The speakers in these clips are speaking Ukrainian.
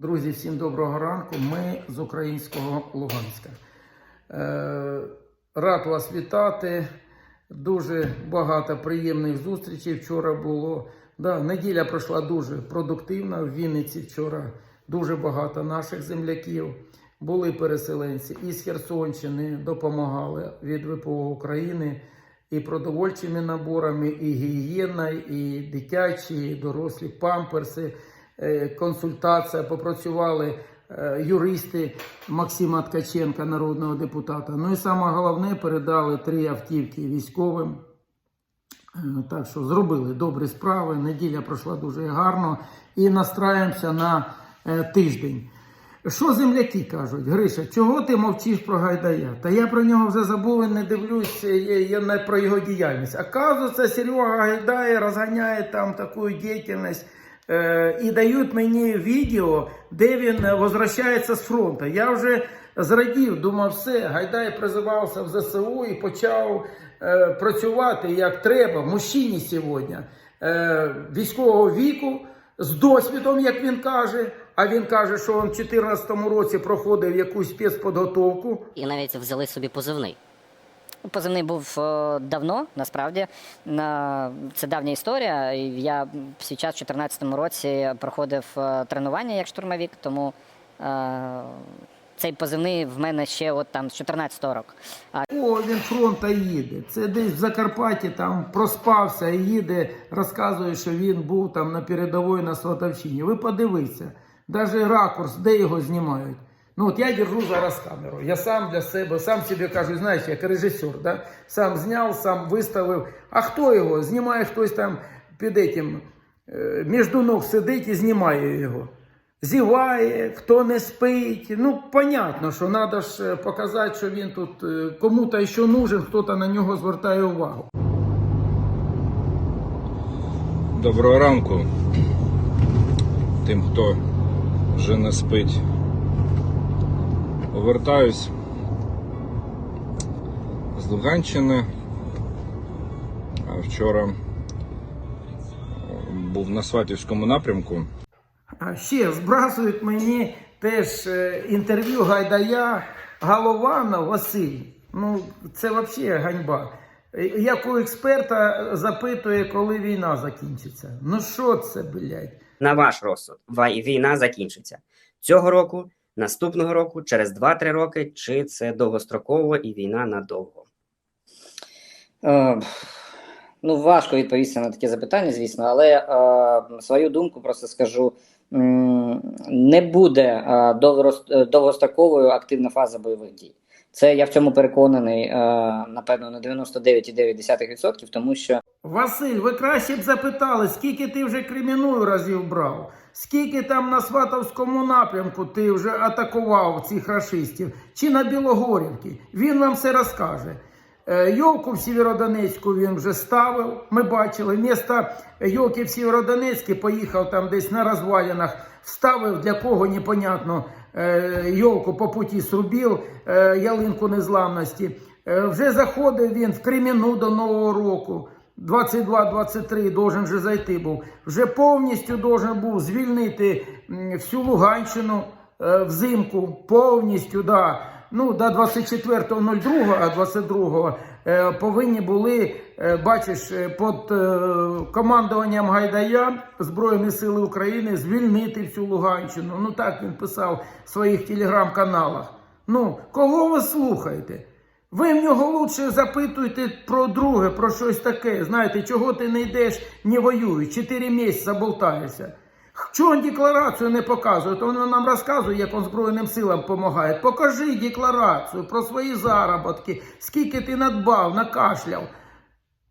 Друзі, всім доброго ранку. Ми з українського Луганська. Е, рад вас вітати. Дуже багато приємних зустрічей вчора було. Да, неділя пройшла дуже продуктивна. В Вінниці вчора дуже багато наших земляків. Були переселенці із Херсонщини, допомагали від ВПО України і продовольчими наборами, і гігієна, і дитячі, і дорослі памперси консультація, попрацювали е, юристи Максима Ткаченка, народного депутата. Ну і саме головне, передали три автівки військовим. Е, Так що зробили добрі справи. Неділя пройшла дуже гарно і настраємося на е, тиждень. Що земляки кажуть? Гриша, чого ти мовчиш про Гайдая? Та я про нього вже забув і не дивлюсь е, я, я не про його діяльність. Оказується, Серега Гайдай розганяє там таку діяльність е, і дають мені відео, де він е, возвращається з фронту. Я вже зрадів, думав, все, Гайдай призивався в ЗСУ і почав е, працювати як треба, мужчині сьогодні, е, військового віку, з досвідом, як він каже. А він каже, що він в 2014 році проходив якусь спецподготовку. і навіть взяли собі позивний. Позивний був е, давно, насправді. Це давня історія. Я свій час, в 2014 році, проходив е, тренування як штурмовик, тому е, цей позивний в мене ще от там з 2014 року. О, він фронта їде. Це десь в Закарпатті там проспався і їде, розказує, що він був там на передовій на Сватовщині. Ви подивіться, навіть ракурс, де його знімають. Ну от я держу зараз камеру. Я сам для себе, сам собі кажу, знаєш, як режисер, да? сам зняв, сам виставив. А хто його? Знімає хтось там під этим, е, між ног сидить і знімає його. Зіває, хто не спить. Ну, понятно, що треба ж е, показати, що він тут е, кому-то ще нужен, хто-то на нього звертає увагу. Доброго ранку тим, хто вже не спить. Повертаюсь з Луганщини. Вчора е, був на Сватівському напрямку. Ще збрасують мені теж е, інтерв'ю Гайдая Голованов Василь. Ну, це взагалі ганьба. Е, Як у експерта запитує, коли війна закінчиться. Ну що це, блядь? на ваш розсуд, війна закінчиться цього року, наступного року, через 2-3 роки, чи це довгостроково і війна надовго? Е, Ну, важко відповісти на таке запитання, звісно, але е, свою думку просто скажу: не буде е, е, довгостроковою активна фаза бойових дій. Це я в цьому переконаний, е, напевно, на 99,9%, тому що Василь, ви краще б запитали, скільки ти вже криміную разів брав? Скільки там на Сватовському напрямку ти вже атакував цих рашистів? Чи на Білогорівці? Він вам все розкаже. Е, Йолку в Сєвєродонецьку він вже ставив. Ми бачили. Місто Йолки в Сєвєродонецьку поїхав там десь на розвалинах, вставив для кого непонятно е, йолку по путі срубів, е, ялинку незламності. Е, Вже заходив він в Креміну до Нового року. 22-23 должен же зайти був. Вже повністю должен був звільнити всю Луганщину взимку. Повністю, да. Ну, до 24.02, а 22 е, повинні були, е, бачиш, е, під е, командуванням Гайдая Збройні Сили України звільнити всю Луганщину. Ну так він писав в своїх телеграм-каналах. Ну, кого ви слухаєте? Ви в нього лучше запитуйте про друге, про щось таке. Знаєте, чого ти не йдеш, не воюєш, чотири місяці болтаєшся. Чого декларацію не показує? То він нам розказує, як він Збройним силам допомагає. Покажи декларацію про свої заробітки, скільки ти надбав, накашляв.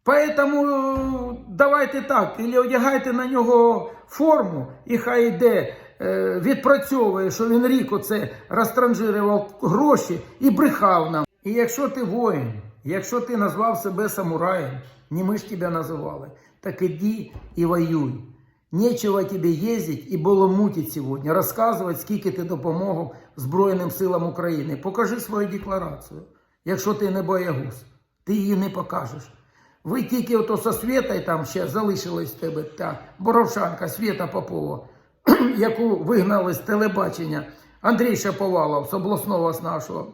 Поэтому е, давайте так, і одягайте на нього форму, і хай йде, е, відпрацьовує, що він рік оце розтранжирував гроші і брехав нам. І якщо ти воїн, якщо ти назвав себе самураєм, не ми ж тебе називали, так іди і воюй. Нечего тебе їздити і баламутить сьогодні, розказувати, скільки ти допомогав Збройним силам України. Покажи свою декларацію. Якщо ти не боягуз, ти її не покажеш. Ви тільки ото со Свєтою там ще залишилась в тебе та Боровшанка, Свєта Попова. яку вигнали з телебачення Андрій Шаповалов з обласного з нашого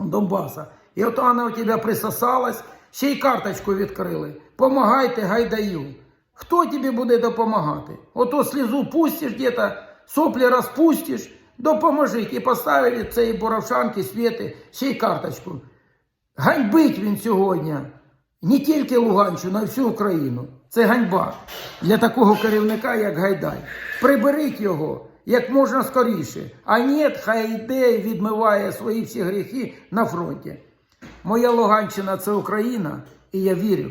Донбаса. І от вона у тебе присосалась, ще й карточку відкрили. Помагайте, гайдаю. Хто тобі буде допомагати? Ото слізу пустиш где-то, соплі розпустиш, допоможіть. І поставили цієї боровшанки, світи, ще й карточку. Ганьбить він сьогодні не тільки Луганщину, а й всю Україну. Це ганьба для такого керівника, як Гайдай. Приберіть його як можна скоріше. А ні, хай йде і відмиває свої всі гріхи на фронті. Моя Луганщина це Україна, і я вірю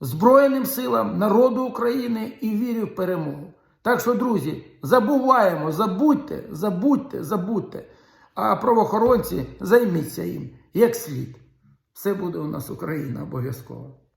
Збройним силам народу України і вірю в перемогу. Так що, друзі, забуваємо, забудьте, забудьте, забудьте. А правоохоронці займіться їм як слід. Все буде у нас Україна обов'язково.